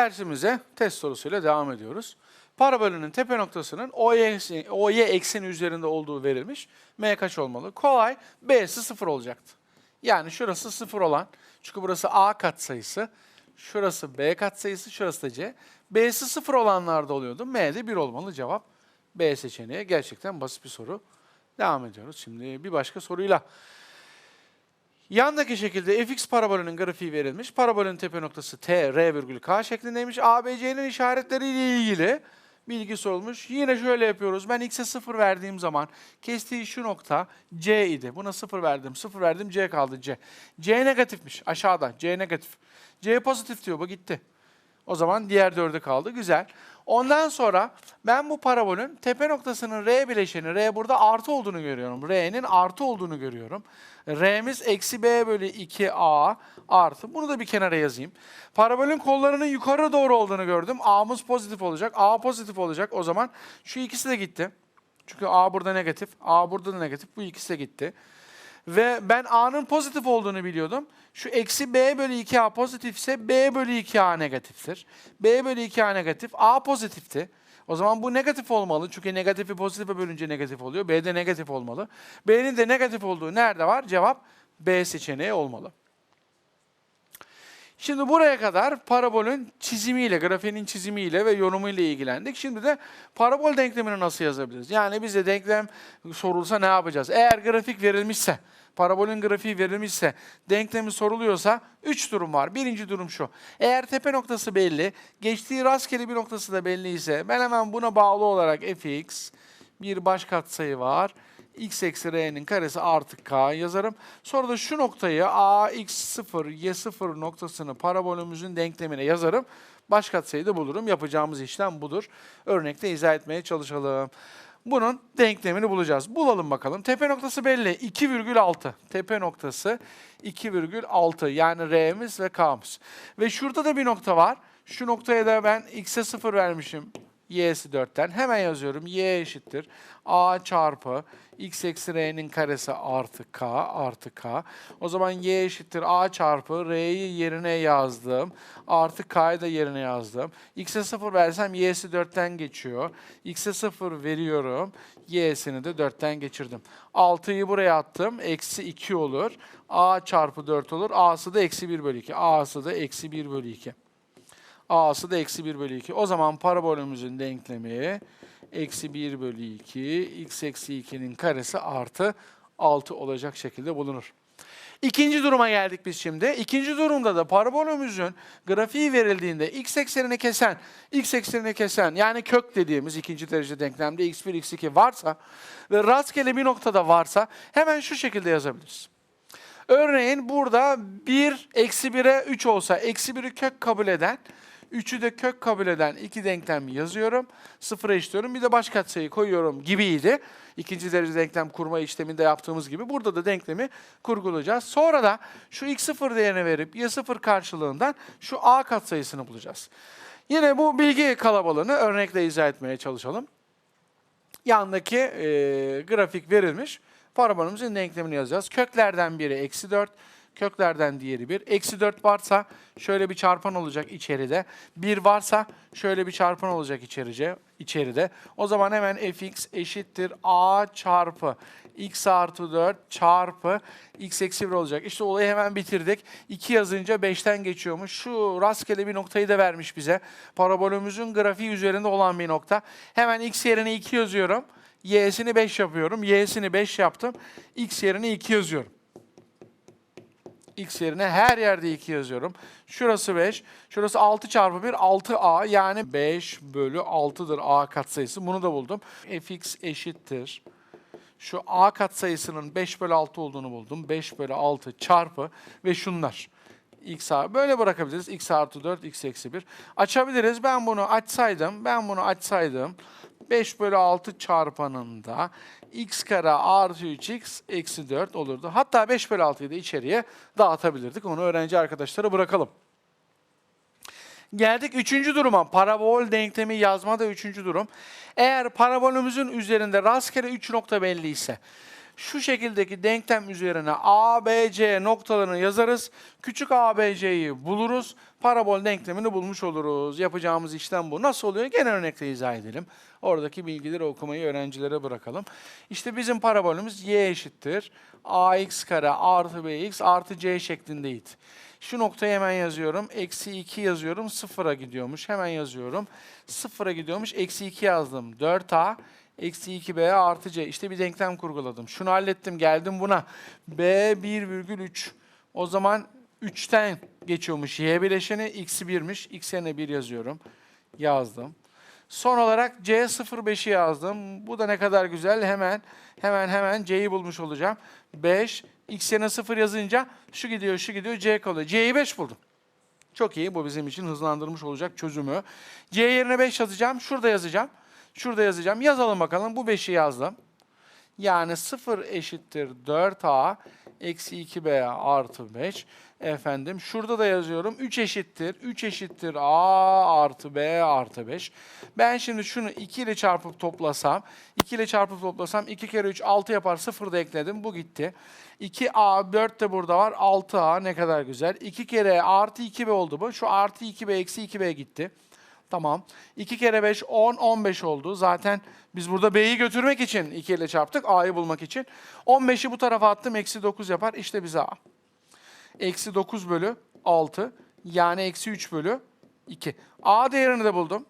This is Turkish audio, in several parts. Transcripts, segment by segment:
Dersimize test sorusuyla devam ediyoruz. Parabolünün tepe noktasının OY, eksen- OY ekseni üzerinde olduğu verilmiş. M kaç olmalı? Kolay. B'si 0 olacaktı. Yani şurası 0 olan, çünkü burası A katsayısı, şurası B katsayısı, şurası da C. B'si 0 olanlarda oluyordu. M'de 1 olmalı cevap. B seçeneği gerçekten basit bir soru. Devam ediyoruz şimdi bir başka soruyla. Yandaki şekilde fx parabolünün grafiği verilmiş. Parabolün tepe noktası t, r virgül k şeklindeymiş. ABC'nin işaretleriyle ilgili bilgi sorulmuş. Yine şöyle yapıyoruz. Ben x'e 0 verdiğim zaman kestiği şu nokta c idi. Buna 0 verdim. 0 verdim c kaldı c. c negatifmiş aşağıda. c negatif. c pozitif diyor bu gitti. O zaman diğer dördü kaldı. Güzel. Ondan sonra ben bu parabolün tepe noktasının R bileşeni, R burada artı olduğunu görüyorum. R'nin artı olduğunu görüyorum. R'miz eksi B bölü 2A artı. Bunu da bir kenara yazayım. Parabolün kollarının yukarı doğru olduğunu gördüm. A'mız pozitif olacak. A pozitif olacak. O zaman şu ikisi de gitti. Çünkü A burada negatif. A burada da negatif. Bu ikisi de gitti. Ve ben A'nın pozitif olduğunu biliyordum. Şu eksi B bölü 2A pozitifse B bölü 2A negatiftir. B bölü 2A negatif, A pozitifti. O zaman bu negatif olmalı. Çünkü negatifi pozitife bölünce negatif oluyor. B de negatif olmalı. B'nin de negatif olduğu nerede var? Cevap B seçeneği olmalı. Şimdi buraya kadar parabolün çizimiyle, grafiğinin çizimiyle ve yorumuyla ilgilendik. Şimdi de parabol denklemini nasıl yazabiliriz? Yani bize denklem sorulsa ne yapacağız? Eğer grafik verilmişse, parabolün grafiği verilmişse, denklemi soruluyorsa üç durum var. Birinci durum şu. Eğer tepe noktası belli, geçtiği rastgele bir noktası da belli ise ben hemen buna bağlı olarak fx bir baş katsayı var x eksi r'nin karesi artı k yazarım. Sonra da şu noktayı a x0 y0 noktasını parabolümüzün denklemine yazarım. Baş katsayıyı da bulurum. Yapacağımız işlem budur. Örnekte izah etmeye çalışalım. Bunun denklemini bulacağız. Bulalım bakalım. Tepe noktası belli. 2,6. Tepe noktası 2,6. Yani R'miz ve K'mız. Ve şurada da bir nokta var. Şu noktaya da ben x'e 0 vermişim. Y'si 4'ten. Hemen yazıyorum. y eşittir. a çarpı x eksi r'nin karesi artı k artı k. O zaman y eşittir a çarpı r'yi yerine yazdım. Artı k'yı da yerine yazdım. x'e 0 versem y'si 4'ten geçiyor. x'e 0 veriyorum. y'sini de 4'ten geçirdim. 6'yı buraya attım. Eksi 2 olur. a çarpı 4 olur. a'sı da eksi 1 bölü 2. a'sı da eksi 1 bölü 2. A'sı da eksi 1 bölü 2. O zaman parabolümüzün denklemi eksi 1 bölü 2, x eksi 2'nin karesi artı 6 olacak şekilde bulunur. İkinci duruma geldik biz şimdi. İkinci durumda da parabolümüzün grafiği verildiğinde x eksenini kesen, x eksenini kesen yani kök dediğimiz ikinci derece denklemde x1, x2 varsa ve rastgele bir noktada varsa hemen şu şekilde yazabiliriz. Örneğin burada 1 eksi 1'e 3 olsa eksi 1'i kök kabul eden 3'ü de kök kabul eden iki denklem yazıyorum. Sıfıra eşitliyorum. Bir de baş katsayı koyuyorum gibiydi. İkinci derece denklem kurma işleminde yaptığımız gibi. Burada da denklemi kurgulayacağız. Sonra da şu x0 değerini verip y0 karşılığından şu a katsayısını bulacağız. Yine bu bilgi kalabalığını örnekle izah etmeye çalışalım. Yandaki e, grafik verilmiş. Parabolümüzün denklemini yazacağız. Köklerden biri eksi 4, köklerden diğeri 1. Eksi 4 varsa şöyle bir çarpan olacak içeride. 1 varsa şöyle bir çarpan olacak içerice, içeride. O zaman hemen fx eşittir a çarpı x artı 4 çarpı x eksi 1 olacak. İşte olayı hemen bitirdik. 2 yazınca 5'ten geçiyormuş. Şu rastgele bir noktayı da vermiş bize. Parabolümüzün grafiği üzerinde olan bir nokta. Hemen x yerine 2 yazıyorum. Y'sini 5 yapıyorum. Y'sini 5 yaptım. X yerine 2 yazıyorum. X yerine her yerde 2 yazıyorum. Şurası 5. Şurası 6 çarpı 1 6A yani 5 bölü 6'dır A katsayısı. Bunu da buldum. fx eşittir. Şu A katsayısının 5 bölü 6 olduğunu buldum. 5 bölü 6 çarpı ve şunlar. X a- böyle bırakabiliriz. X artı 4, X eksi 1. Açabiliriz. Ben bunu açsaydım, ben bunu açsaydım 5 bölü 6 çarpanında x kare artı 3x eksi 4 olurdu. Hatta 5 bölü 6'yı da içeriye dağıtabilirdik. Onu öğrenci arkadaşlara bırakalım. Geldik üçüncü duruma. Parabol denklemi yazmada üçüncü durum. Eğer parabolümüzün üzerinde rastgele 3 nokta belli ise Şu şekildeki denklem üzerine A, B, C noktalarını yazarız. Küçük A, B, C'yi buluruz. Parabol denklemini bulmuş oluruz. Yapacağımız işlem bu. Nasıl oluyor? Gene örnekle izah edelim. Oradaki bilgileri okumayı öğrencilere bırakalım. İşte bizim parabolümüz y eşittir. ax kare artı bx artı c şeklindeydi. Şu noktayı hemen yazıyorum. Eksi 2 yazıyorum. Sıfıra gidiyormuş. Hemen yazıyorum. Sıfıra gidiyormuş. Eksi 2 yazdım. 4a eksi 2b artı c. İşte bir denklem kurguladım. Şunu hallettim. Geldim buna. b 1,3. O zaman 3'ten geçiyormuş y bileşeni. x'i 1'miş. x yerine 1 yazıyorum. Yazdım. Son olarak C05'i yazdım. Bu da ne kadar güzel. Hemen hemen hemen C'yi bulmuş olacağım. 5 x yerine 0 yazınca şu gidiyor, şu gidiyor, C kalıyor. C'yi 5 buldum. Çok iyi. Bu bizim için hızlandırmış olacak çözümü. C yerine 5 yazacağım. Şurada yazacağım. Şurada yazacağım. Yazalım bakalım. Bu 5'i yazdım. Yani 0 eşittir 4a eksi 2b artı 5. Efendim şurada da yazıyorum. 3 eşittir. 3 eşittir a artı b artı 5. Ben şimdi şunu 2 ile çarpıp toplasam. 2 ile çarpıp toplasam 2 kere 3 6 yapar. 0 da ekledim. Bu gitti. 2a 4 de burada var. 6a ne kadar güzel. 2 kere artı 2b oldu bu. Şu artı 2b eksi 2b gitti. Tamam. 2 kere 5 10, 15 oldu. Zaten biz burada B'yi götürmek için 2 ile çarptık. A'yı bulmak için. 15'i bu tarafa attım. Eksi 9 yapar. İşte bize A. Eksi 9 bölü 6. Yani eksi 3 bölü 2. A değerini de buldum.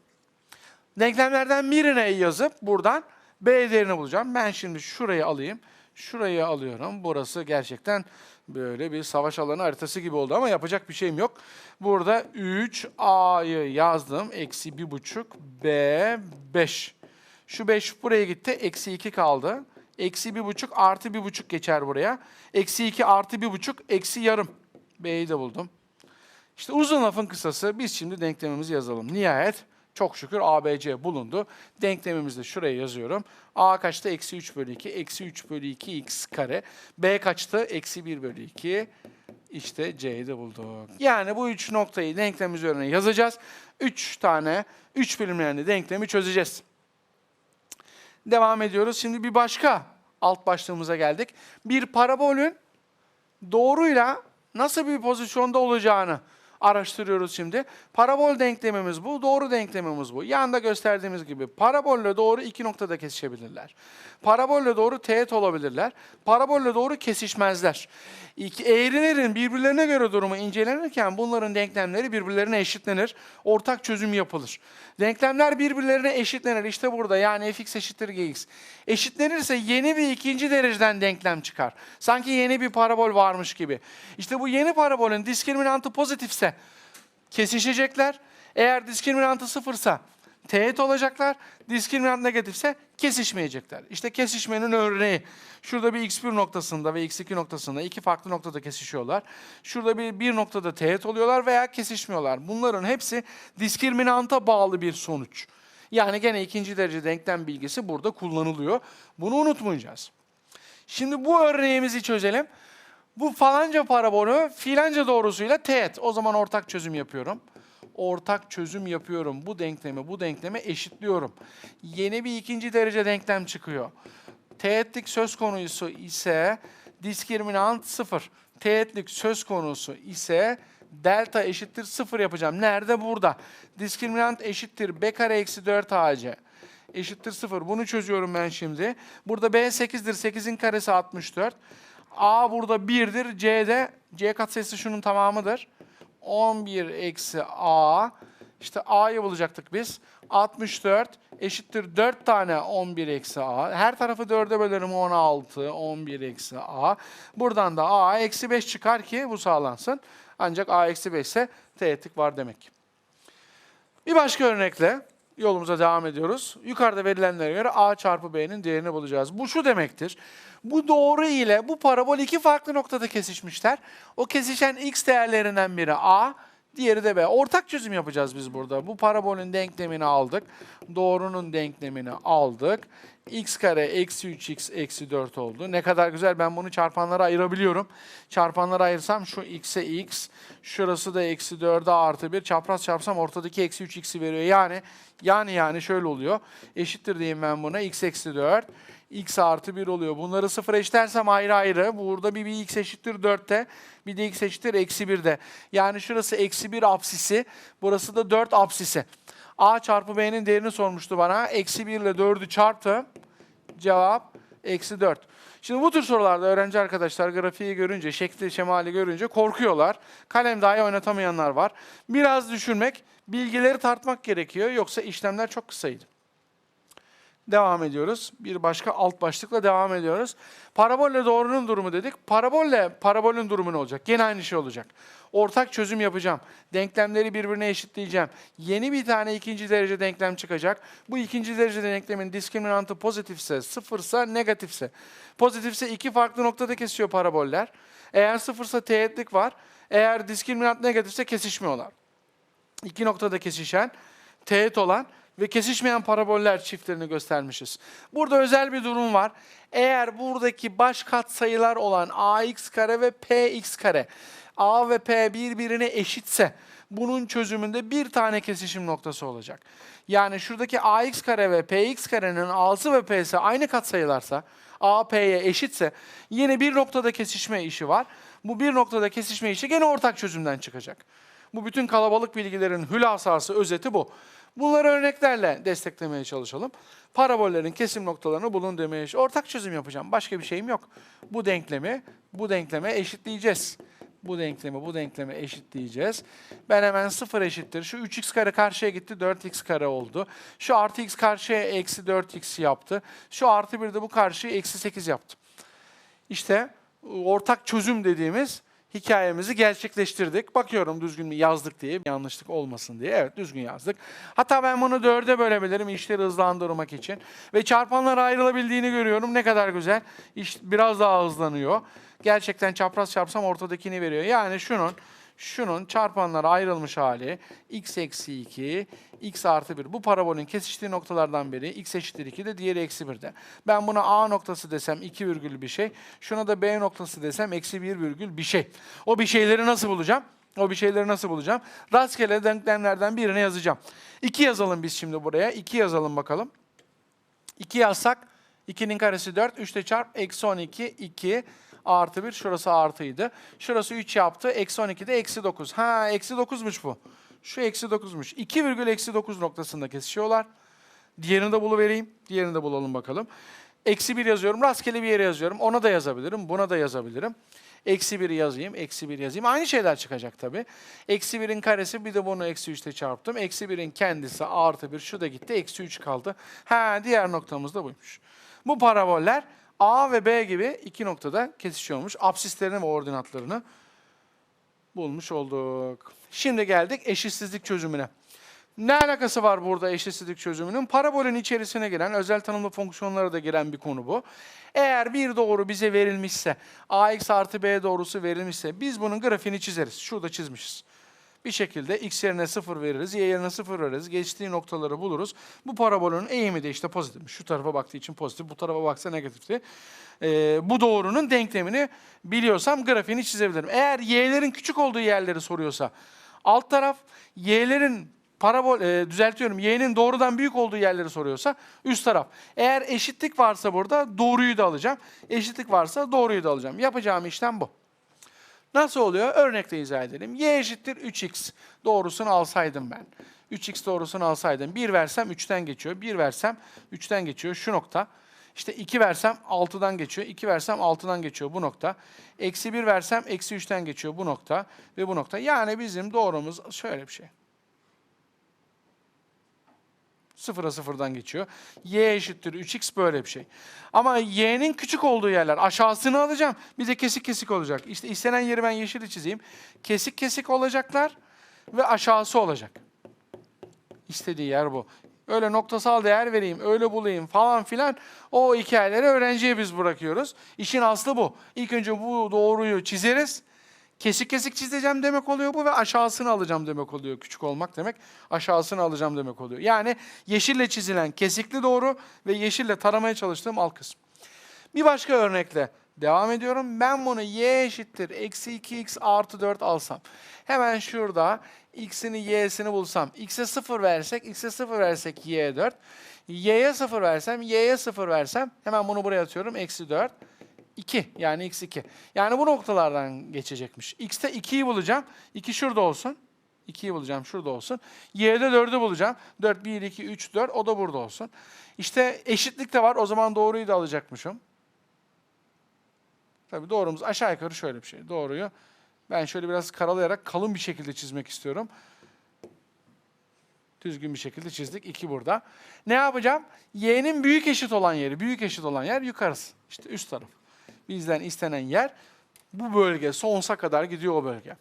Denklemlerden birine yazıp buradan B değerini bulacağım. Ben şimdi şurayı alayım. Şurayı alıyorum. Burası gerçekten böyle bir savaş alanı haritası gibi oldu ama yapacak bir şeyim yok. Burada 3A'yı yazdım. Eksi 1,5 B 5. Şu 5 buraya gitti. Eksi 2 kaldı. Eksi 1,5 artı 1,5 geçer buraya. Eksi 2 artı 1,5 eksi yarım. B'yi de buldum. İşte uzun lafın kısası biz şimdi denklemimizi yazalım. Nihayet çok şükür ABC bulundu. Denklemimizi de şuraya yazıyorum. A kaçtı? Eksi 3 bölü 2. Eksi 3 bölü 2 x kare. B kaçtı? Eksi 1 bölü 2. İşte C'yi de bulduk. Yani bu üç noktayı denklem üzerine yazacağız. Üç tane, üç bilimlerini denklemi çözeceğiz. Devam ediyoruz. Şimdi bir başka alt başlığımıza geldik. Bir parabolün doğruyla nasıl bir pozisyonda olacağını araştırıyoruz şimdi. Parabol denklemimiz bu, doğru denklemimiz bu. Yanda gösterdiğimiz gibi parabolle doğru iki noktada kesişebilirler. Parabolle doğru teğet olabilirler. Parabolle doğru kesişmezler. İki eğrilerin birbirlerine göre durumu incelenirken bunların denklemleri birbirlerine eşitlenir. Ortak çözüm yapılır. Denklemler birbirlerine eşitlenir. İşte burada yani fx eşittir gx. Eşitlenirse yeni bir ikinci dereceden denklem çıkar. Sanki yeni bir parabol varmış gibi. İşte bu yeni parabolün diskriminantı pozitifse kesişecekler. Eğer diskriminantı sıfırsa teğet olacaklar. Diskriminant negatifse kesişmeyecekler. İşte kesişmenin örneği. Şurada bir x1 noktasında ve x2 noktasında iki farklı noktada kesişiyorlar. Şurada bir, bir noktada teğet oluyorlar veya kesişmiyorlar. Bunların hepsi diskriminanta bağlı bir sonuç. Yani gene ikinci derece denklem bilgisi burada kullanılıyor. Bunu unutmayacağız. Şimdi bu örneğimizi çözelim. Bu falanca parabolü filanca doğrusuyla teğet. O zaman ortak çözüm yapıyorum. Ortak çözüm yapıyorum. Bu denklemi bu denkleme eşitliyorum. Yeni bir ikinci derece denklem çıkıyor. Teğetlik söz konusu ise diskriminant sıfır. Teğetlik söz konusu ise delta eşittir sıfır yapacağım. Nerede? Burada. Diskriminant eşittir b kare eksi 4 ac eşittir 0. Bunu çözüyorum ben şimdi. Burada B 8'dir. 8'in karesi 64. A burada 1'dir. C'de C katsayısı şunun tamamıdır. 11 eksi A. İşte A'yı bulacaktık biz. 64 eşittir 4 tane 11 eksi A. Her tarafı 4'e bölerim 16, 11 eksi A. Buradan da A eksi 5 çıkar ki bu sağlansın. Ancak A eksi 5 ise teğetlik var demek. Bir başka örnekle yolumuza devam ediyoruz. Yukarıda verilenlere göre A çarpı B'nin değerini bulacağız. Bu şu demektir. Bu doğru ile bu parabol iki farklı noktada kesişmişler. O kesişen x değerlerinden biri A, diğeri de B. Ortak çözüm yapacağız biz burada. Bu parabolün denklemini aldık. Doğrunun denklemini aldık. X kare eksi 3x eksi 4 oldu. Ne kadar güzel ben bunu çarpanlara ayırabiliyorum. Çarpanlara ayırsam şu x'e x, şurası da eksi 4'e artı 1. Çapraz çarpsam ortadaki eksi 3x'i veriyor. Yani yani yani şöyle oluyor. Eşittir diyeyim ben buna x eksi 4. x artı 1 oluyor. Bunları sıfır eşitlersem ayrı ayrı. Burada bir, bir x eşittir 4'te. Bir de x eşittir eksi 1'de. Yani şurası eksi 1 apsisi. Burası da 4 apsisi. A çarpı B'nin değerini sormuştu bana. Eksi 1 ile 4'ü çarptım. Cevap eksi 4. Şimdi bu tür sorularda öğrenci arkadaşlar grafiği görünce, şekli, şemali görünce korkuyorlar. Kalem dahi oynatamayanlar var. Biraz düşünmek, bilgileri tartmak gerekiyor. Yoksa işlemler çok kısaydı. Devam ediyoruz. Bir başka alt başlıkla devam ediyoruz. Parabolle doğrunun durumu dedik. Parabolle parabolün durumu ne olacak? Gene aynı şey olacak. Ortak çözüm yapacağım. Denklemleri birbirine eşitleyeceğim. Yeni bir tane ikinci derece denklem çıkacak. Bu ikinci derece denklemin diskriminantı pozitifse, sıfırsa, negatifse. Pozitifse iki farklı noktada kesiyor paraboller. Eğer sıfırsa teğetlik var. Eğer diskriminant negatifse kesişmiyorlar. İki noktada kesişen, teğet olan ve kesişmeyen paraboller çiftlerini göstermişiz. Burada özel bir durum var. Eğer buradaki baş katsayılar olan ax kare ve px kare a ve p birbirine eşitse bunun çözümünde bir tane kesişim noktası olacak. Yani şuradaki ax kare ve px karenin a'sı ve p'si aynı katsayılarsa a p'ye eşitse yine bir noktada kesişme işi var. Bu bir noktada kesişme işi gene ortak çözümden çıkacak. Bu bütün kalabalık bilgilerin hülasası, özeti bu. Bunları örneklerle desteklemeye çalışalım. Parabollerin kesim noktalarını bulun demeye Ortak çözüm yapacağım. Başka bir şeyim yok. Bu denklemi bu denkleme eşitleyeceğiz. Bu denklemi bu denkleme eşitleyeceğiz. Ben hemen 0 eşittir. Şu 3x kare karşıya gitti 4x kare oldu. Şu artı x karşıya eksi 4x yaptı. Şu artı 1 de bu karşıya eksi 8 yaptı. İşte ortak çözüm dediğimiz hikayemizi gerçekleştirdik. Bakıyorum düzgün mü yazdık diye, yanlışlık olmasın diye. Evet düzgün yazdık. Hatta ben bunu dörde bölebilirim işleri hızlandırmak için. Ve çarpanlara ayrılabildiğini görüyorum. Ne kadar güzel. İş biraz daha hızlanıyor. Gerçekten çapraz çarpsam ortadakini veriyor. Yani şunun şunun çarpanlara ayrılmış hali x eksi 2, x artı 1. Bu parabolün kesiştiği noktalardan biri x eşittir 2 de diğeri eksi 1'de. Ben buna a noktası desem 2 virgül bir şey. Şuna da b noktası desem eksi 1 virgül bir şey. O bir şeyleri nasıl bulacağım? O bir şeyleri nasıl bulacağım? Rastgele denklemlerden birini yazacağım. 2 yazalım biz şimdi buraya. 2 yazalım bakalım. 2 yazsak 2'nin karesi 4. 3 ile çarp eksi 12 2 artı 1. Şurası artıydı. Şurası 3 yaptı. Eksi 12 de eksi 9. Ha eksi 9'muş bu. Şu eksi 9'muş. 2 virgül eksi 9 noktasında kesişiyorlar. Diğerini de buluvereyim. Diğerini de bulalım bakalım. Eksi 1 yazıyorum. Rastgele bir yere yazıyorum. Ona da yazabilirim. Buna da yazabilirim. Eksi 1'i yazayım. Eksi 1 yazayım. Aynı şeyler çıkacak tabii. Eksi 1'in karesi bir de bunu eksi 3 ile çarptım. Eksi 1'in kendisi artı 1. Şu da gitti. Eksi 3 kaldı. Ha diğer noktamız da buymuş. Bu paraboller A ve B gibi iki noktada kesişiyormuş. Absislerini ve ordinatlarını bulmuş olduk. Şimdi geldik eşitsizlik çözümüne. Ne alakası var burada eşitsizlik çözümünün? Parabolün içerisine giren, özel tanımlı fonksiyonlara da giren bir konu bu. Eğer bir doğru bize verilmişse, ax artı b doğrusu verilmişse biz bunun grafiğini çizeriz. Şurada çizmişiz. Bir şekilde x yerine 0 veririz, y yerine 0 veririz. Geçtiği noktaları buluruz. Bu parabolün eğimi de işte pozitif. Şu tarafa baktığı için pozitif, bu tarafa baksa negatifti. Ee, bu doğrunun denklemini biliyorsam grafiğini çizebilirim. Eğer y'lerin küçük olduğu yerleri soruyorsa, alt taraf y'lerin parabol e, düzeltiyorum y'nin doğrudan büyük olduğu yerleri soruyorsa üst taraf. Eğer eşitlik varsa burada doğruyu da alacağım. Eşitlik varsa doğruyu da alacağım. Yapacağım işlem bu. Nasıl oluyor? Örnekle izah edelim. Y eşittir 3x doğrusunu alsaydım ben. 3x doğrusunu alsaydım. 1 versem 3'ten geçiyor. 1 versem 3'ten geçiyor. Şu nokta. İşte 2 versem 6'dan geçiyor. 2 versem 6'dan geçiyor bu nokta. Eksi 1 versem eksi 3'ten geçiyor bu nokta ve bu nokta. Yani bizim doğrumuz şöyle bir şey. Sıfıra sıfırdan geçiyor. Y eşittir 3x böyle bir şey. Ama y'nin küçük olduğu yerler aşağısını alacağım. Bize kesik kesik olacak. İşte istenen yeri ben yeşil çizeyim. Kesik kesik olacaklar ve aşağısı olacak. İstediği yer bu. Öyle noktasal değer vereyim, öyle bulayım falan filan. O hikayeleri öğrenciye biz bırakıyoruz. İşin aslı bu. İlk önce bu doğruyu çizeriz. Kesik kesik çizeceğim demek oluyor bu ve aşağısını alacağım demek oluyor. Küçük olmak demek aşağısını alacağım demek oluyor. Yani yeşille çizilen kesikli doğru ve yeşille taramaya çalıştığım alt kısım. Bir başka örnekle devam ediyorum. Ben bunu y eşittir eksi 2x artı 4 alsam. Hemen şurada x'ini y'sini bulsam. x'e 0 versek, x'e 0 versek y'ye 4. y'ye 0 versem, y'ye 0 versem hemen bunu buraya atıyorum. Eksi 4. 2 yani x 2. Yani bu noktalardan geçecekmiş. X'te 2'yi bulacağım. 2 şurada olsun. 2'yi bulacağım şurada olsun. Y'de 4'ü bulacağım. 4, 1, 2, 3, 4 o da burada olsun. İşte eşitlik de var. O zaman doğruyu da alacakmışım. Tabii doğrumuz aşağı yukarı şöyle bir şey. Doğruyu ben şöyle biraz karalayarak kalın bir şekilde çizmek istiyorum. Düzgün bir şekilde çizdik. 2 burada. Ne yapacağım? Y'nin büyük eşit olan yeri, büyük eşit olan yer yukarısı. İşte üst taraf. Bizden istenen yer bu bölge. Sonsuza kadar gidiyor o bölge.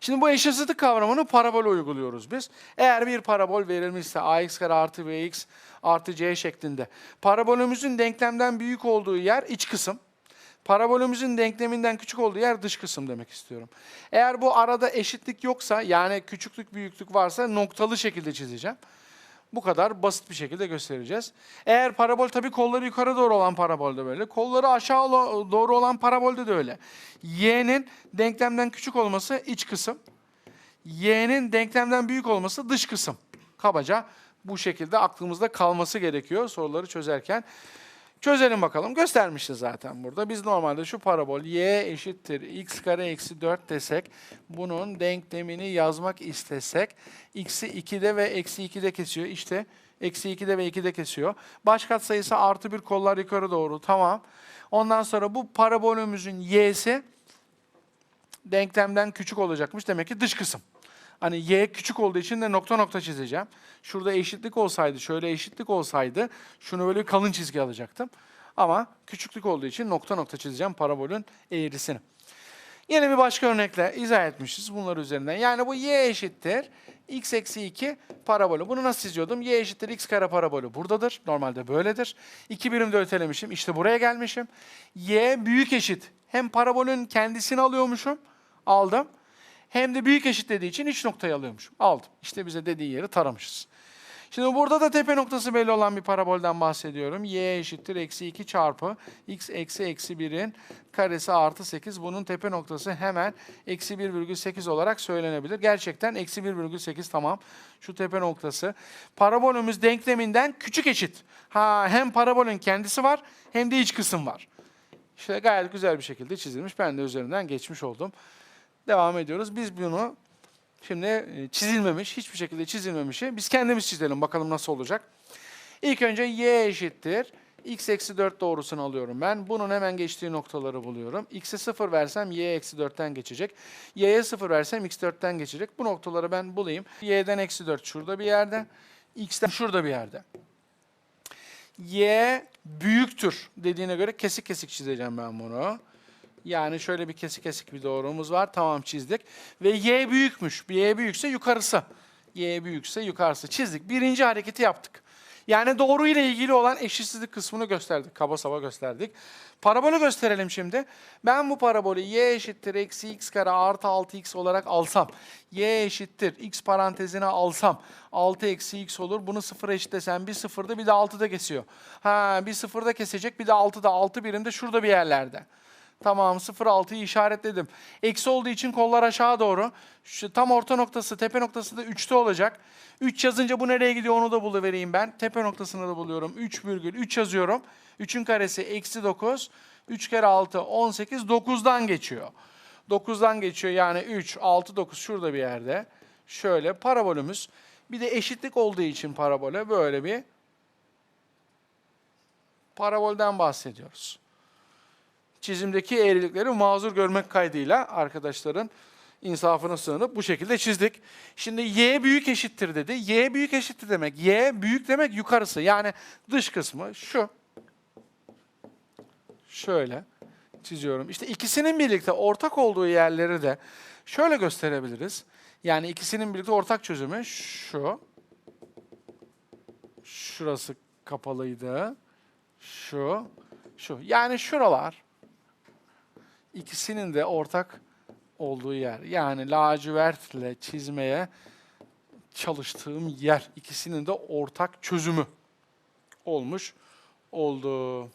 Şimdi bu eşitsizlik kavramını parabole uyguluyoruz biz. Eğer bir parabol verilmişse ax kare artı bx artı c şeklinde parabolümüzün denklemden büyük olduğu yer iç kısım. Parabolümüzün denkleminden küçük olduğu yer dış kısım demek istiyorum. Eğer bu arada eşitlik yoksa yani küçüklük büyüklük varsa noktalı şekilde çizeceğim. Bu kadar basit bir şekilde göstereceğiz. Eğer parabol tabii kolları yukarı doğru olan parabolde böyle. Kolları aşağı doğru olan parabolde de öyle. Y'nin denklemden küçük olması iç kısım. Y'nin denklemden büyük olması dış kısım. Kabaca bu şekilde aklımızda kalması gerekiyor soruları çözerken. Çözelim bakalım. Göstermişiz zaten burada. Biz normalde şu parabol y eşittir x kare eksi 4 desek bunun denklemini yazmak istesek x'i 2'de ve eksi 2'de kesiyor. İşte eksi 2'de ve 2'de kesiyor. Baş katsayısı artı bir kollar yukarı doğru. Tamam. Ondan sonra bu parabolümüzün y'si denklemden küçük olacakmış. Demek ki dış kısım. Hani y küçük olduğu için de nokta nokta çizeceğim. Şurada eşitlik olsaydı, şöyle eşitlik olsaydı şunu böyle kalın çizgi alacaktım. Ama küçüklük olduğu için nokta nokta çizeceğim parabolün eğrisini. Yine bir başka örnekle izah etmişiz bunlar üzerinden. Yani bu y eşittir x eksi 2 parabolü. Bunu nasıl çiziyordum? y eşittir x kare parabolü buradadır. Normalde böyledir. İki birimde ötelemişim. İşte buraya gelmişim. y büyük eşit. Hem parabolün kendisini alıyormuşum. Aldım. Hem de büyük eşit dediği için iç noktayı alıyormuşum. Aldım. İşte bize dediği yeri taramışız. Şimdi burada da tepe noktası belli olan bir parabolden bahsediyorum. y eşittir eksi 2 çarpı x eksi eksi 1'in karesi artı 8. Bunun tepe noktası hemen eksi 1,8 olarak söylenebilir. Gerçekten eksi 1,8 tamam. Şu tepe noktası. Parabolümüz denkleminden küçük eşit. Ha, hem parabolün kendisi var hem de iç kısım var. İşte gayet güzel bir şekilde çizilmiş. Ben de üzerinden geçmiş oldum. Devam ediyoruz. Biz bunu Şimdi e, çizilmemiş, hiçbir şekilde çizilmemişi biz kendimiz çizelim bakalım nasıl olacak. İlk önce y eşittir. x eksi 4 doğrusunu alıyorum ben. Bunun hemen geçtiği noktaları buluyorum. x'e 0 versem y eksi 4'ten geçecek. y'ye 0 versem x 4'ten geçecek. Bu noktaları ben bulayım. y'den eksi 4 şurada bir yerde. x'ten şurada bir yerde. y büyüktür dediğine göre kesik kesik çizeceğim ben bunu. Yani şöyle bir kesik kesik bir doğrumuz var. Tamam çizdik. Ve y büyükmüş. Y büyükse yukarısı. y büyükse yukarısı. Çizdik. Birinci hareketi yaptık. Yani doğru ile ilgili olan eşitsizlik kısmını gösterdik. Kaba saba gösterdik. Parabolü gösterelim şimdi. Ben bu parabolü y eşittir eksi x kare artı 6x olarak alsam. y eşittir x parantezine alsam. 6 eksi x olur. Bunu sıfıra eşitlesem bir sıfırda bir de 6'da kesiyor. Ha bir sıfırda kesecek bir de 6'da 6 birimde şurada bir yerlerde. Tamam 0.6'yı işaretledim. Eksi olduğu için kollar aşağı doğru. Şu tam orta noktası, tepe noktası da 3'te olacak. 3 yazınca bu nereye gidiyor onu da buluvereyim ben. Tepe noktasını da buluyorum. 3,3 yazıyorum. 3'ün karesi eksi 9. 3 kere 6, 18. 9'dan geçiyor. 9'dan geçiyor yani 3, 6, 9 şurada bir yerde. Şöyle parabolümüz. Bir de eşitlik olduğu için parabole böyle bir parabolden bahsediyoruz çizimdeki eğrilikleri mazur görmek kaydıyla arkadaşların insafına sığınıp bu şekilde çizdik. Şimdi y büyük eşittir dedi. y büyük eşittir demek. y büyük demek yukarısı. Yani dış kısmı şu. Şöyle çiziyorum. İşte ikisinin birlikte ortak olduğu yerleri de şöyle gösterebiliriz. Yani ikisinin birlikte ortak çözümü şu. Şurası kapalıydı. Şu. Şu. Yani şuralar ikisinin de ortak olduğu yer. Yani lacivertle çizmeye çalıştığım yer. İkisinin de ortak çözümü olmuş oldu.